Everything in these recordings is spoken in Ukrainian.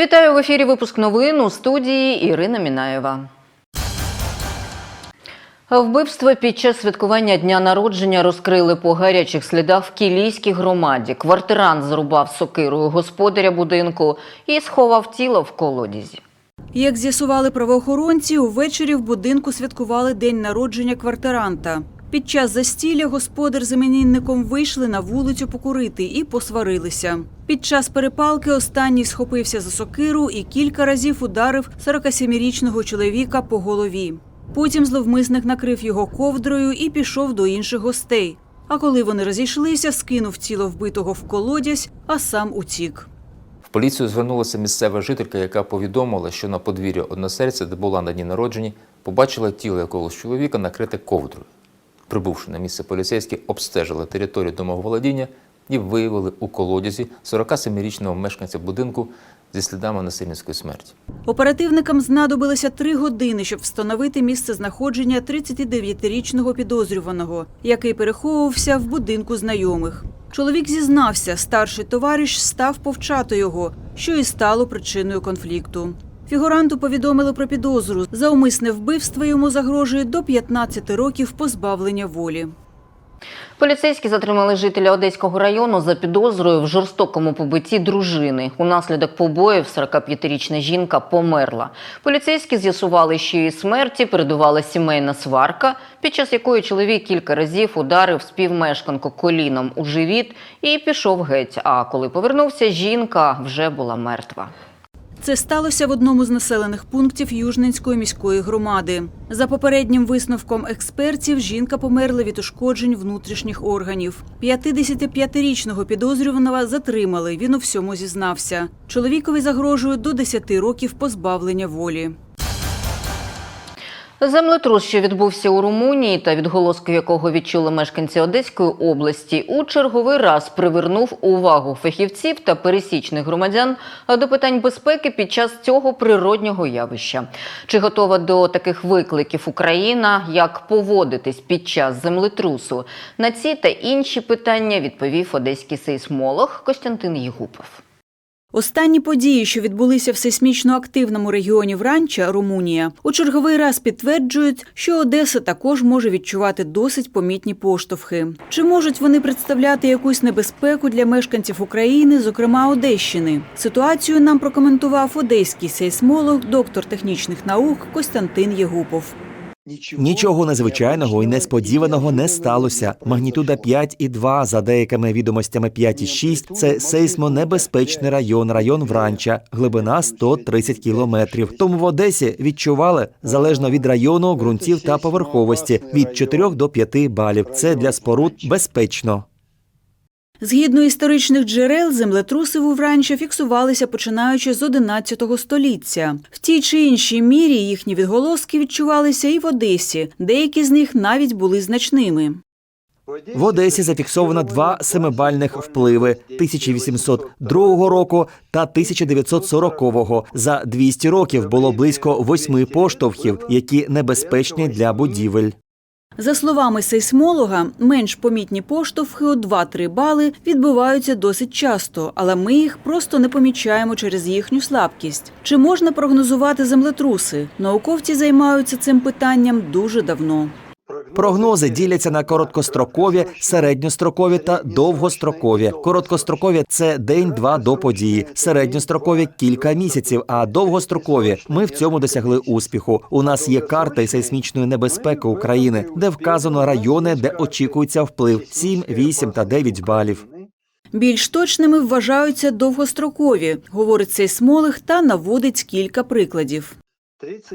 Вітаю в ефірі. Випуск новин у студії Ірина Мінаєва. Вбивство під час святкування дня народження розкрили по гарячих слідах в Кілійській громаді. Квартирант зрубав сокирою господаря будинку і сховав тіло в колодязі. Як з'ясували правоохоронці, увечері в будинку святкували день народження квартиранта. Під час застілля господар з іменинником вийшли на вулицю покурити і посварилися. Під час перепалки останній схопився за сокиру і кілька разів ударив 47-річного чоловіка по голові. Потім зловмисник накрив його ковдрою і пішов до інших гостей. А коли вони розійшлися, скинув тіло вбитого в колодязь, а сам утік. В поліцію звернулася місцева жителька, яка повідомила, що на подвір'я односельця, де була на дні народжені, побачила тіло якогось чоловіка накрите ковдрою. Прибувши на місце поліцейські, обстежили територію домоволодіння і виявили у колодязі 47-річного мешканця будинку зі слідами насильницької смерті. Оперативникам знадобилося три години, щоб встановити місце знаходження 39-річного підозрюваного, який переховувався в будинку знайомих. Чоловік зізнався, старший товариш став повчати його, що і стало причиною конфлікту. Фігуранту повідомили про підозру. За умисне вбивство йому загрожує до 15 років позбавлення волі. Поліцейські затримали жителя Одеського району за підозрою в жорстокому побитті дружини. Унаслідок побоїв 45-річна жінка померла. Поліцейські з'ясували, що її смерті передувала сімейна сварка, під час якої чоловік кілька разів ударив співмешканку коліном у живіт і пішов геть. А коли повернувся, жінка вже була мертва. Це сталося в одному з населених пунктів Южненської міської громади. За попереднім висновком експертів, жінка померла від ушкоджень внутрішніх органів. 55-річного підозрюваного затримали. Він у всьому зізнався. Чоловікові загрожує до 10 років позбавлення волі. Землетрус, що відбувся у Румунії та відголоски якого відчули мешканці Одеської області, у черговий раз привернув увагу фахівців та пересічних громадян до питань безпеки під час цього природнього явища. Чи готова до таких викликів Україна? Як поводитись під час землетрусу? На ці та інші питання відповів одеський сейсмолог Костянтин Єгупов. Останні події, що відбулися в сейсмічно активному регіоні Вранча, Румунія, у черговий раз підтверджують, що Одеса також може відчувати досить помітні поштовхи. Чи можуть вони представляти якусь небезпеку для мешканців України, зокрема Одещини? Ситуацію нам прокоментував одеський сейсмолог, доктор технічних наук Костянтин Єгупов. Нічого незвичайного і несподіваного не сталося. Магнітуда 5,2, за деякими відомостями 5,6 – це сейсмонебезпечний район, район Вранча, глибина 130 кілометрів. Тому в Одесі відчували залежно від району, ґрунтів та поверховості від 4 до 5 балів. Це для споруд безпечно. Згідно історичних джерел, землетруси в Увранча фіксувалися починаючи з 11 століття. В тій чи іншій мірі їхні відголоски відчувалися і в Одесі. Деякі з них навіть були значними. В Одесі зафіксовано два семибальних впливи 1802 року та 1940-го. За 200 років було близько восьми поштовхів, які небезпечні для будівель. За словами сейсмолога, менш помітні поштовхи у 2-3 бали відбуваються досить часто, але ми їх просто не помічаємо через їхню слабкість. Чи можна прогнозувати землетруси? Науковці займаються цим питанням дуже давно. Прогнози діляться на короткострокові, середньострокові та довгострокові. Короткострокові це день-два до події, середньострокові кілька місяців. А довгострокові ми в цьому досягли успіху. У нас є карта сейсмічної небезпеки України, де вказано райони, де очікується вплив 7, 8 та 9 балів. Більш точними вважаються довгострокові, говорить сейсмолог та наводить кілька прикладів.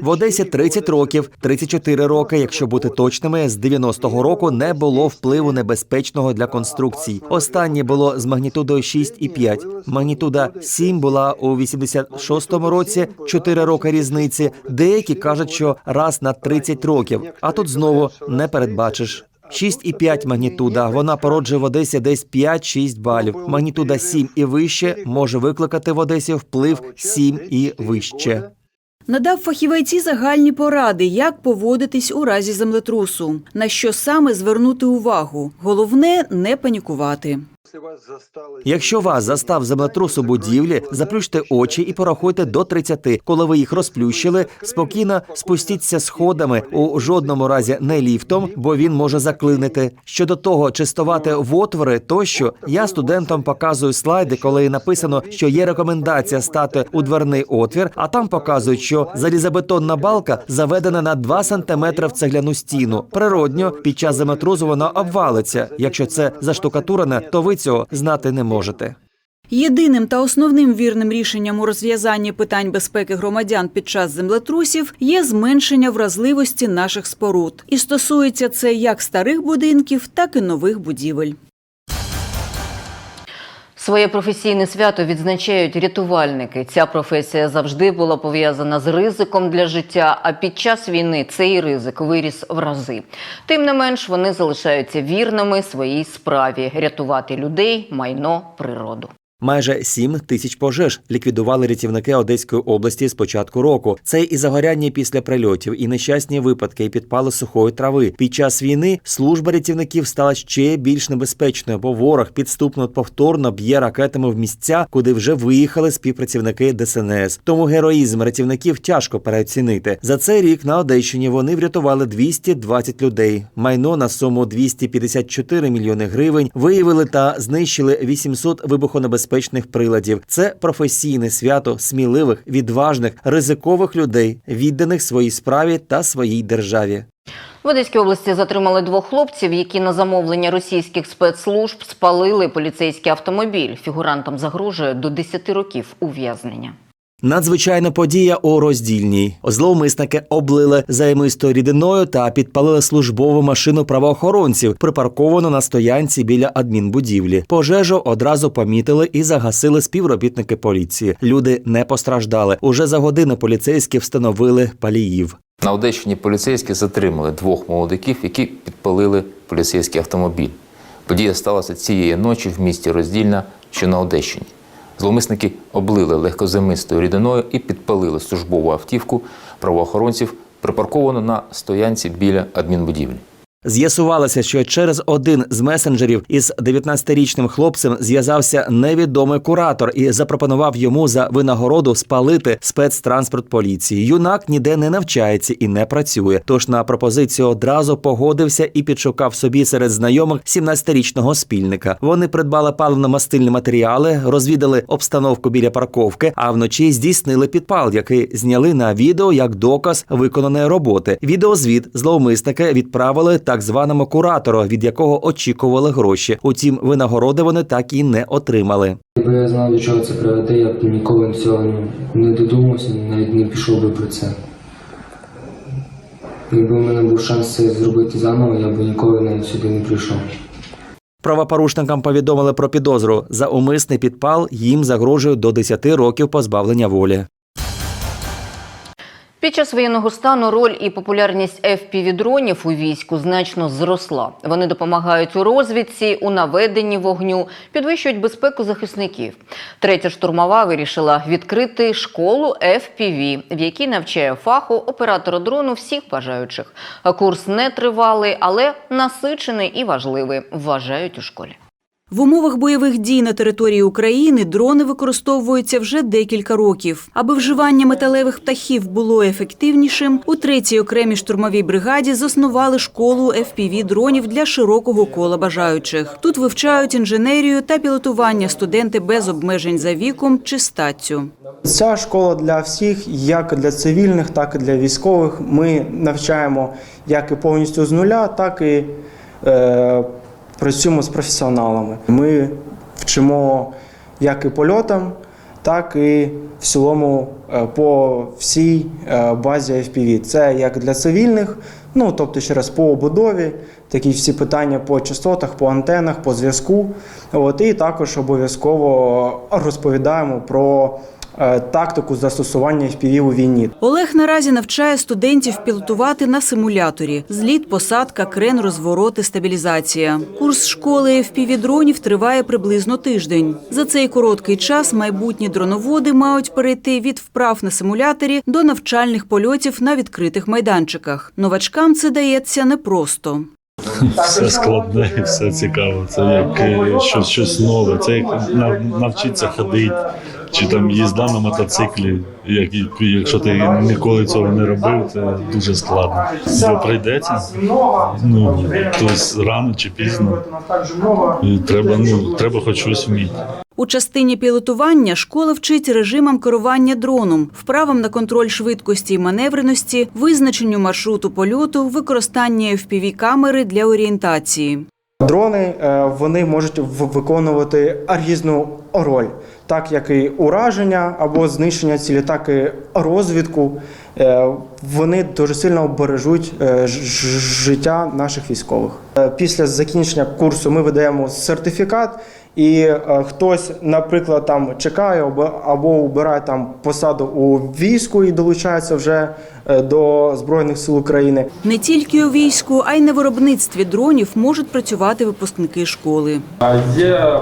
В Одесі 30 років, 34 роки, якщо бути точними, з 90-го року не було впливу небезпечного для конструкцій. Останнє було з магнітудою 6,5. Магнітуда 7 була у 86-му році, 4 роки різниці. Деякі кажуть, що раз на 30 років, а тут знову не передбачиш. 6,5 магнітуда. Вона породжує в Одесі десь 5-6 балів. Магнітуда 7 і вище може викликати в Одесі вплив 7 і вище. Надав фахівайці загальні поради, як поводитись у разі землетрусу, на що саме звернути увагу. Головне не панікувати. Якщо вас застав землетрус у будівлі, заплющте очі і порахуйте до 30. Коли ви їх розплющили, спокійно спустіться сходами, у жодному разі не ліфтом, бо він може заклинити. Щодо того, чистувати в отвори тощо, я студентам показую слайди, коли написано, що є рекомендація стати у дверний отвір, а там показують, що залізобетонна балка заведена на 2 сантиметри в цегляну стіну. Природньо, під час землетрусу вона обвалиться. Якщо це заштукатурене, то ви цього знати не можете. Єдиним та основним вірним рішенням у розв'язанні питань безпеки громадян під час землетрусів є зменшення вразливості наших споруд. І стосується це як старих будинків, так і нових будівель. Своє професійне свято відзначають рятувальники. Ця професія завжди була пов'язана з ризиком для життя, а під час війни цей ризик виріс в рази. Тим не менш, вони залишаються вірними своїй справі рятувати людей, майно, природу. Майже 7 тисяч пожеж ліквідували рятівники Одеської області з початку року. Це і загоряння після прильотів, і нещасні випадки, і підпали сухої трави. Під час війни служба рятівників стала ще більш небезпечною, бо ворог підступно повторно б'є ракетами в місця, куди вже виїхали співпрацівники ДСНС. Тому героїзм рятівників тяжко переоцінити. За цей рік на Одещині вони врятували 220 людей. Майно на суму 254 мільйони гривень виявили та знищили 800 вибухонебезпечних приладів. Це професійне свято сміливих, відважних, ризикових людей, відданих своїй справі та своїй державі. В Одеській області затримали двох хлопців, які на замовлення російських спецслужб спалили поліцейський автомобіль. Фігурантам загрожує до 10 років ув'язнення. Надзвичайна подія у роздільній. Зловмисники облили займистою рідиною та підпалили службову машину правоохоронців, припарковану на стоянці біля адмінбудівлі. Пожежу одразу помітили і загасили співробітники поліції. Люди не постраждали. Уже за годину поліцейські встановили паліїв. На Одещині поліцейські затримали двох молодиків, які підпалили поліцейський автомобіль. Подія сталася цієї ночі в місті Роздільна, що на Одещині. Зловмисники облили легкозамистою рідиною і підпалили службову автівку правоохоронців, припарковану на стоянці біля адмінбудівлі. З'ясувалося, що через один з месенджерів із 19-річним хлопцем зв'язався невідомий куратор і запропонував йому за винагороду спалити спецтранспорт поліції. Юнак ніде не навчається і не працює. Тож на пропозицію одразу погодився і підшукав собі серед знайомих 17-річного спільника. Вони придбали паливно-мастильні матеріали, розвідали обстановку біля парковки, а вночі здійснили підпал, який зняли на відео як доказ виконаної роботи. Відеозвіт зловмисники відправили так званому куратору, від якого очікували гроші. Утім, винагороди вони так і не отримали. Якби я знав, до чого це приведе, я б ніколи цього не додумався, навіть не пішов би про це. Якби в мене був шанс це зробити заново, я б ніколи навіть сюди не прийшов. Правопорушникам повідомили про підозру за умисний підпал. Їм загрожує до 10 років позбавлення волі. Під час воєнного стану роль і популярність FPV-дронів у війську значно зросла. Вони допомагають у розвідці, у наведенні вогню, підвищують безпеку захисників. Третя штурмова вирішила відкрити школу FPV, в якій навчає фаху оператора дрону всіх бажаючих. Курс не тривалий, але насичений і важливий, вважають у школі. В умовах бойових дій на території України дрони використовуються вже декілька років. Аби вживання металевих птахів було ефективнішим, у третій окремій штурмовій бригаді заснували школу fpv дронів для широкого кола бажаючих. Тут вивчають інженерію та пілотування студенти без обмежень за віком чи статтю. Ця школа для всіх, як для цивільних, так і для військових. Ми навчаємо як і повністю з нуля, так і е, працюємо з професіоналами. Ми вчимо як і польотам, так і в цілому е, по всій е, базі FPV. Це як для цивільних, ну тобто ще раз по обудові, такі всі питання по частотах, по антенах, по зв'язку. От, і також обов'язково розповідаємо про тактику застосування FPV у війні. Олег наразі навчає студентів пілотувати на симуляторі: зліт, посадка, крен, розвороти, стабілізація. Курс школи FPV-дронів триває приблизно тиждень. За цей короткий час майбутні дроноводи мають перейти від вправ на симуляторі до навчальних польотів на відкритих майданчиках. Новачкам це дається непросто. все складне все цікаво. Це як е, щось, щось нове. Це як нав- навчитися ходити, чи там їзда на мотоциклі. Як, якщо ти ніколи цього не робив, це дуже складно. Бо прийдеться. Ну, тобто рано чи пізно. І треба, ну, треба хоч щось вміти. У частині пілотування школа вчить режимам керування дроном, вправам на контроль швидкості і маневреності, визначенню маршруту польоту, використанні FPV-камери для орієнтації. Дрони е, вони можуть виконувати різну роль, так як і ураження або знищення цілі, так і розвідку. Е, Вони дуже сильно бережуть е, життя наших військових. Е, Після закінчення курсу ми видаємо сертифікат, і хтось, наприклад, там чекає або- або обирає там посаду у війську і долучається вже до Збройних сил України. Не тільки у війську, а й на виробництві дронів можуть працювати випускники школи. А Є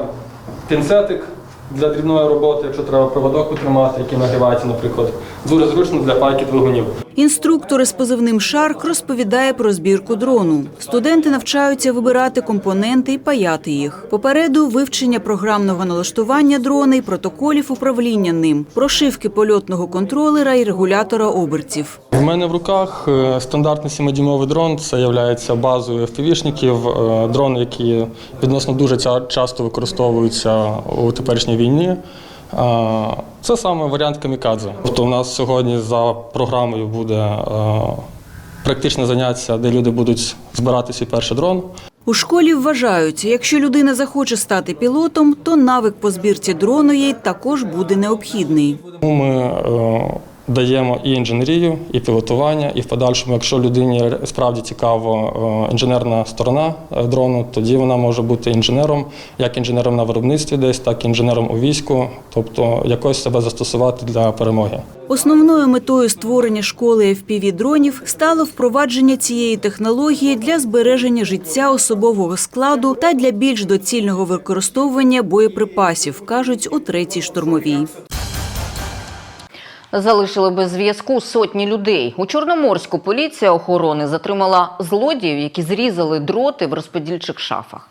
пінцетик для дрібної роботи, якщо треба проводок утримати, який нагрівається, наприклад. Дуже зручно для пайки двигунів. Інструктор із позивним Шарк розповідає про збірку дрону. Студенти навчаються вибирати компоненти і паяти їх. Попереду вивчення програмного налаштування дрона і протоколів управління ним, прошивки польотного контролера і регулятора обертів. В мене в руках е, стандартний 7-дюймовий дрон. Це є базою FPV-шників, е, дрон, які відносно дуже часто використовуються у теперішній війні. Це саме варіант камікадзе. Тобто у нас сьогодні за програмою буде практичне заняття, де люди будуть збирати свій перший дрон. У школі вважають, якщо людина захоче стати пілотом, то навик по збірці дрону їй також буде необхідний. Ми е, даємо і інженерію, і пілотування, і в подальшому, якщо людині справді цікаво е, інженерна сторона е, дрону, тоді вона може бути інженером, як інженером на виробництві десь, так і інженером у війську, тобто якось себе застосувати для перемоги. Основною метою створення школи FPV-дронів стало впровадження цієї технології для збереження життя особового складу та для більш доцільного використовування боєприпасів, кажуть у третій штурмовій. Залишили без зв'язку сотні людей. У Чорноморську поліція охорони затримала злодіїв, які зрізали дроти в розподільчих шафах.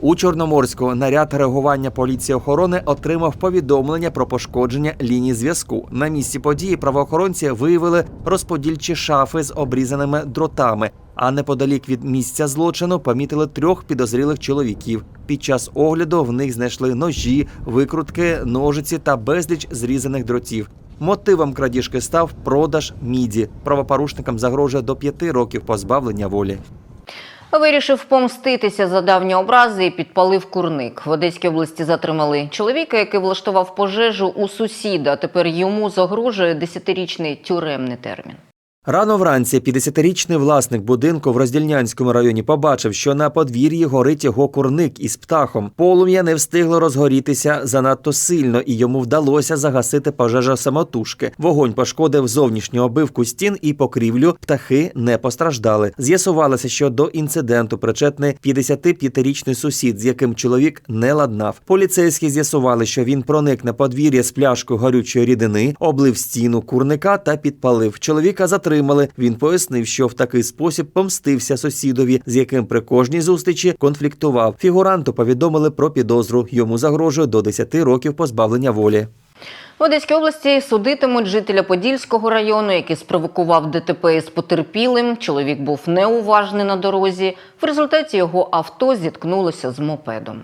У Чорноморську наряд реагування поліції охорони отримав повідомлення про пошкодження лінії зв'язку. На місці події правоохоронці виявили розподільчі шафи з обрізаними дротами. А неподалік від місця злочину помітили трьох підозрілих чоловіків. Під час огляду в них знайшли ножі, викрутки, ножиці та безліч зрізаних дротів. Мотивом крадіжки став продаж міді. Правопорушникам загрожує до п'яти років позбавлення волі. Вирішив помститися за давні образи і підпалив курник. В Одеській області затримали чоловіка, який влаштував пожежу у сусіда. Тепер йому загрожує 10-річний тюремний термін. Рано вранці 50-річний власник будинку в Роздільнянському районі побачив, що на подвір'ї горить його курник із птахом. Полум'я не встигло розгорітися занадто сильно, і йому вдалося загасити пожежа самотужки. Вогонь пошкодив зовнішню обивку стін і покрівлю. Птахи не постраждали. З'ясувалося, що до інциденту причетний 55-річний сусід, з яким чоловік не ладнав. Поліцейські з'ясували, що він проник на подвір'я з пляшкою горючої рідини, облив стіну курника та підпалив. Чоловіка затримали. Він пояснив, що в такий спосіб помстився сусідові, з яким при кожній зустрічі конфліктував. Фігуранту повідомили про підозру. Йому загрожує до 10 років позбавлення волі. В Одеській області судитимуть жителя Подільського району, який спровокував ДТП із потерпілим. Чоловік був неуважний на дорозі. В результаті його авто зіткнулося з мопедом.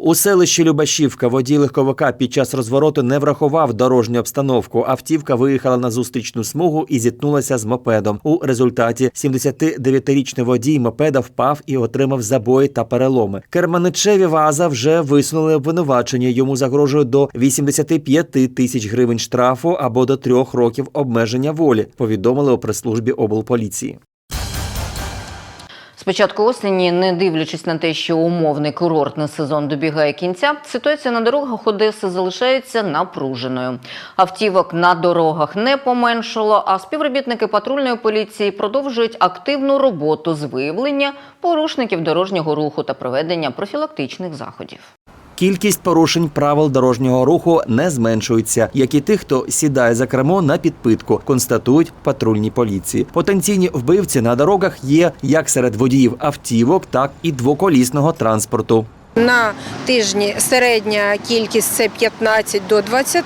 У селищі Любашівка водій легковика під час розвороту не врахував дорожню обстановку. Автівка виїхала на зустрічну смугу і зіткнулася з мопедом. У результаті 79-річний водій мопеда впав і отримав забої та переломи. Керманичеві ВАЗа вже висунули обвинувачення. Йому загрожує до 85 тисяч гривень штрафу або до трьох років обмеження волі. Повідомили у прес-службі облполіції. Початку осені, не дивлячись на те, що умовний курортний сезон добігає кінця, ситуація на дорогах Одеси залишається напруженою. Автівок на дорогах не поменшало, а співробітники патрульної поліції продовжують активну роботу з виявлення порушників дорожнього руху та проведення профілактичних заходів. Кількість порушень правил дорожнього руху не зменшується, як і тих, хто сідає за кермо на підпитку, констатують в патрульній поліції. Потенційні вбивці на дорогах є як серед водіїв автівок, так і двоколісного транспорту. На тижні середня кількість це 15 до 20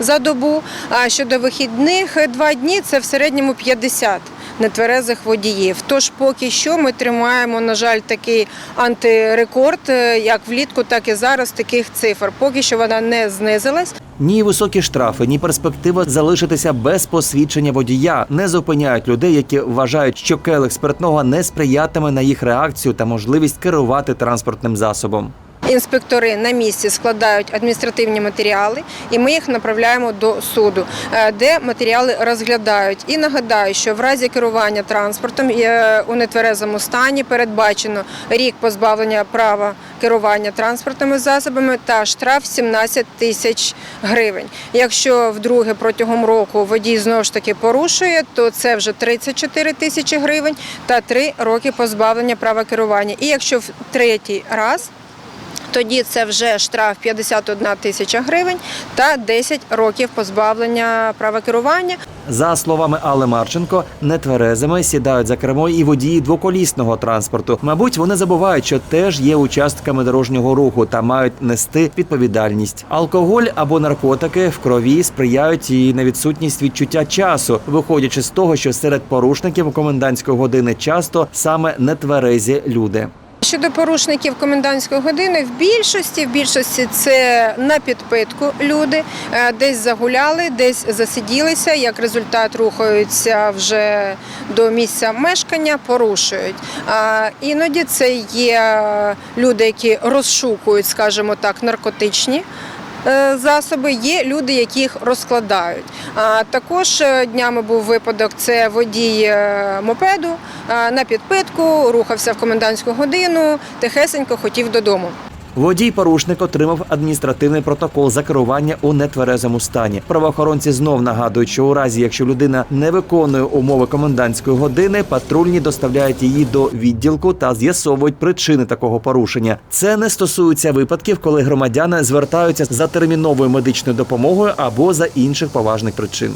за добу. А щодо вихідних два дні це в середньому 50 нетверезих водіїв. Тож поки що ми тримаємо, на жаль, такий антирекорд, е, як влітку, так і зараз таких цифр. Поки що вона не знизилась. Ні високі штрафи, ні перспектива залишитися без посвідчення водія не зупиняють людей, які вважають, що келих спиртного не сприятиме на їх реакцію та можливість керувати транспортним засобом. Інспектори на місці складають адміністративні матеріали, і ми їх направляємо до суду, е, де матеріали розглядають. І нагадаю, що в разі керування транспортом е, у нетверезому стані передбачено рік позбавлення права керування транспортними засобами та штраф 17 тисяч гривень. Якщо вдруге протягом року водій знову ж таки порушує, то це вже 34 тисячі гривень та 3 роки позбавлення права керування. І якщо в третій раз тоді це вже штраф 51 тисяча гривень та 10 років позбавлення права керування. За словами Алли Марченко, нетверезими сідають за кермо і водії двоколісного транспорту. Мабуть, вони забувають, що теж є участками дорожнього руху та мають нести відповідальність. Алкоголь або наркотики в крові сприяють і на відсутність відчуття часу, виходячи з того, що серед порушників комендантської години часто саме нетверезі люди. Щодо порушників комендантської години, в більшості в більшості це на підпитку люди е, десь загуляли, десь засиділися. Як результат рухаються вже до місця мешкання, порушують. Іноді це є люди, які розшукують, скажімо так, наркотичні. Е, Засоби є люди, які їх розкладають. Також е, днями був випадок: це водій е, мопеду на підпитку, рухався в комендантську годину, тихесенько хотів додому. Водій-порушник отримав адміністративний протокол за керування у нетверезому стані. Правоохоронці знов нагадують, що у разі, якщо людина не виконує умови комендантської години, патрульні доставляють її до відділку та з'ясовують причини такого порушення. Це не стосується випадків, коли громадяни звертаються за терміновою медичною допомогою або за інших поважних причин.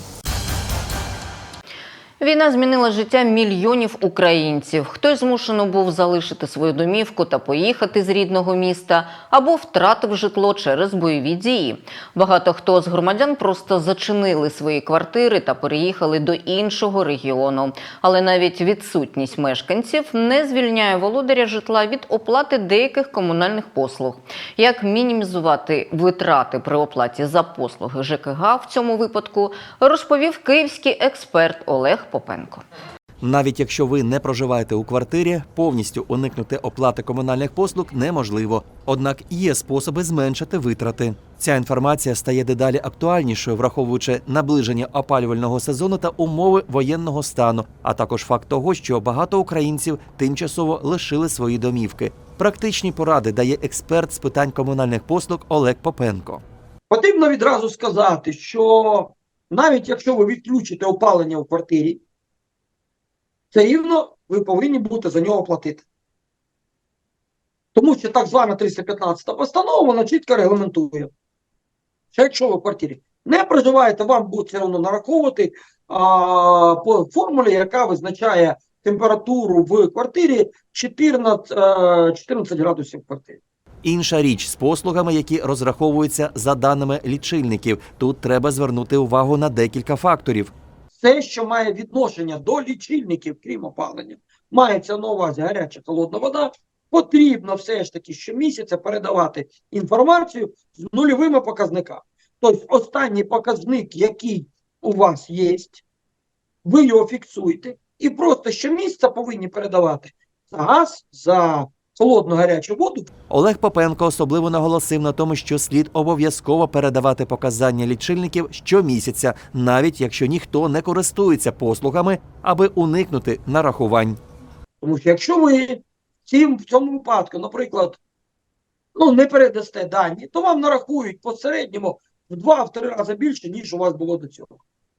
Війна змінила життя мільйонів українців. Хтось змушено був залишити свою домівку та поїхати з рідного міста, або втратив житло через бойові дії. Багато хто з громадян просто зачинили свої квартири та переїхали до іншого регіону. Але навіть відсутність мешканців не звільняє володаря житла від оплати деяких комунальних послуг. Як мінімізувати витрати при оплаті за послуги ЖКГ в цьому випадку, розповів київський експерт Олег Попенко. Навіть якщо ви не проживаєте у квартирі, повністю уникнути оплати комунальних послуг неможливо. Однак є способи зменшити витрати. Ця інформація стає дедалі актуальнішою, враховуючи наближення опалювального сезону та умови воєнного стану, а також факт того, що багато українців тимчасово лишили свої домівки. Практичні поради дає експерт з питань комунальних послуг Олег Попенко. Потрібно відразу сказати, що навіть якщо ви відключите опалення в квартирі, все рівно ви повинні будете за нього платити. Тому що так звана 315 постанова вона чітко регламентує. Що якщо ви в квартирі не проживаєте, вам будуть все одно нараховувати а, по формулі, яка визначає температуру в квартирі 14, е, 14 градусів в квартирі. Інша річ з послугами, які розраховуються за даними лічильників. Тут треба звернути увагу на декілька факторів. все, що має відношення до лічильників, крім опалення, мається на увазі гаряча холодна вода. Потрібно все ж таки щомісяця передавати інформацію з нульовими показниками. Тобто, останній показник, який у вас є, ви його фіксуєте, і просто щомісяця повинні передавати за газ, за холодну гарячу воду Олег Попенко особливо наголосив на тому, що слід обов'язково передавати показання лічильників щомісяця, навіть якщо ніхто не користується послугами, аби уникнути нарахувань. Тому що якщо ви цим, в цьому випадку, наприклад, ну, не передасте дані, то вам нарахують по середньому в 2-3 рази більше, ніж у вас було до цього.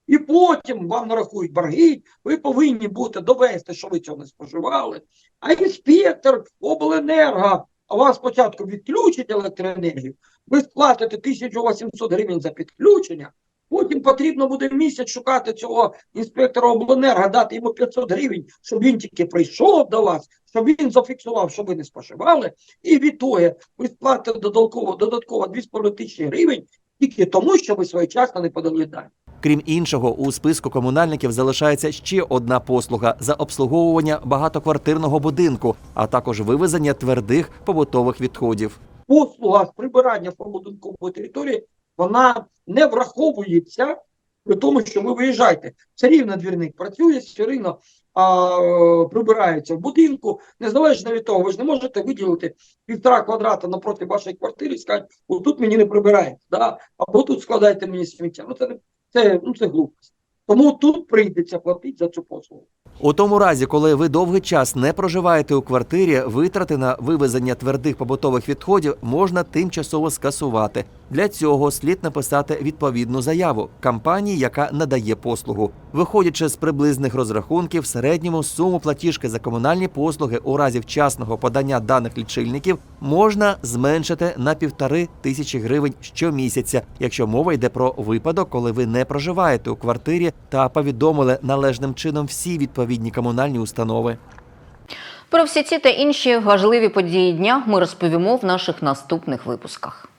І потім вам нарахують борги, ви повинні будете довести, що ви цього не споживали. А інспектор обленерго вас спочатку відключать електроенергію, ви сплатите 1800 гривень за підключення, потім потрібно буде місяць шукати цього інспектора обленерго, дати йому 500 гривень, щоб він тільки прийшов до вас, щоб він зафіксував, що ви не споживали, і відтоді ви сплатите додатково, додатково 2,5 тисячі гривень тільки тому, що ви своєчасно не подали дані. Крім іншого, у списку комунальників залишається ще одна послуга за обслуговування багатоквартирного будинку, а також вивезення твердих побутових відходів. послуга з прибирання прибудинкової території, вона не враховується при тому, що ви виїжджаєте. Все рівно двірник працює, все рівно а, прибирається в будинку, незалежно від того, ви ж не можете виділити півтора квадрата напроти вашої квартири і сказати, отут мені не прибирається, да? або тут складайте мені сміття. Ну це не це, ну, це глупость. Тому тут прийдеться платити за цю послугу. У тому разі, коли ви довгий час не проживаєте у квартирі, витрати на вивезення твердих побутових відходів можна тимчасово скасувати. Для цього слід написати відповідну заяву компанії, яка надає послугу. Виходячи з приблизних розрахунків, в середньому суму платіжки за комунальні послуги у разі вчасного подання даних лічильників можна зменшити на півтори тисячі гривень щомісяця, якщо мова йде про випадок, коли ви не проживаєте у квартирі та повідомили належним чином всі відповідні комунальні установи. Про всі ці та інші важливі події дня ми розповімо в наших наступних випусках.